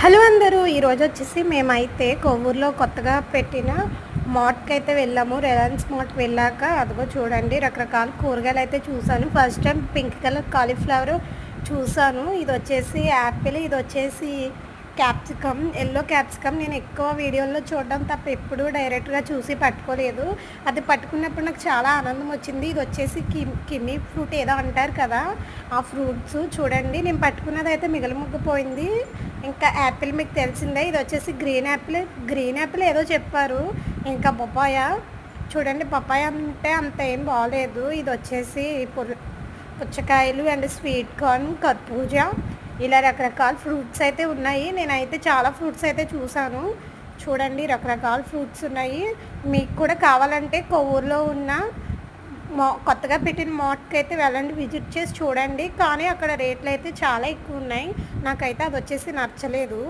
Hello అందరూ ఈరోజు వచ్చేసి మేమైతే కొవ్వూరులో కొత్తగా పెట్టిన మార్ట్కి అయితే వెళ్ళాము. రిలయన్స్ మార్ట్ వెళ్ళాక అదిగో చూడండి రకరకాల కూరగాయలు అయితే చూసాను first time pink colour cauliflower చూసాను ఇది వచ్చేసి యాపిల్ ఇది వచ్చేసి క్యాప్సికమ్ ఎల్లో క్యాప్సికమ్ నేను ఎక్కువ వీడియోల్లో చూడడం తప్ప ఎప్పుడూ డైరెక్ట్గా చూసి పట్టుకోలేదు. అది పట్టుకున్నప్పుడు నాకు చాలా ఆనందం వచ్చింది. ఇది వచ్చేసి కిమ్ ఫ్రూట్ ఏదో అంటారు కదా ఆ ఫ్రూట్స్ చూడండి. నేను పట్టుకున్నది అయితే మిగిలిముగ్గిపోయింది. ఇంకా యాపిల్ మీకు తెలిసిందే ఇది వచ్చేసి గ్రీన్ యాపిల్. గ్రీన్ యాపిల్ ఏదో చెప్పారు. ఇంకా బొప్పాయ. చూడండి పపాయ అంటే అంత ఏం బాగలేదు ఇది వచ్చేసి పుచ్చకాయలు అండ్ స్వీట్ కార్న్ కర్బూజ. ఇలా రకరకాల ఫ్రూట్స్ అయితే ఉన్నాయి. నేనైతే చాలా ఫ్రూట్స్ అయితే చూసాను. చూడండి రకరకాల ఫ్రూట్స్ ఉన్నాయి. మీకు కూడా కావాలంటే కొవ్వూరులో ఉన్న మా కొత్తగా పెట్టిన మార్ట్కి అయితే వెళ్ళండి విజిట్ చేసి చూడండి. కానీ అక్కడ రేట్లు అయితే చాలా ఎక్కువ ఉన్నాయి. నాకైతే అది వచ్చేసి నచ్చలేదు.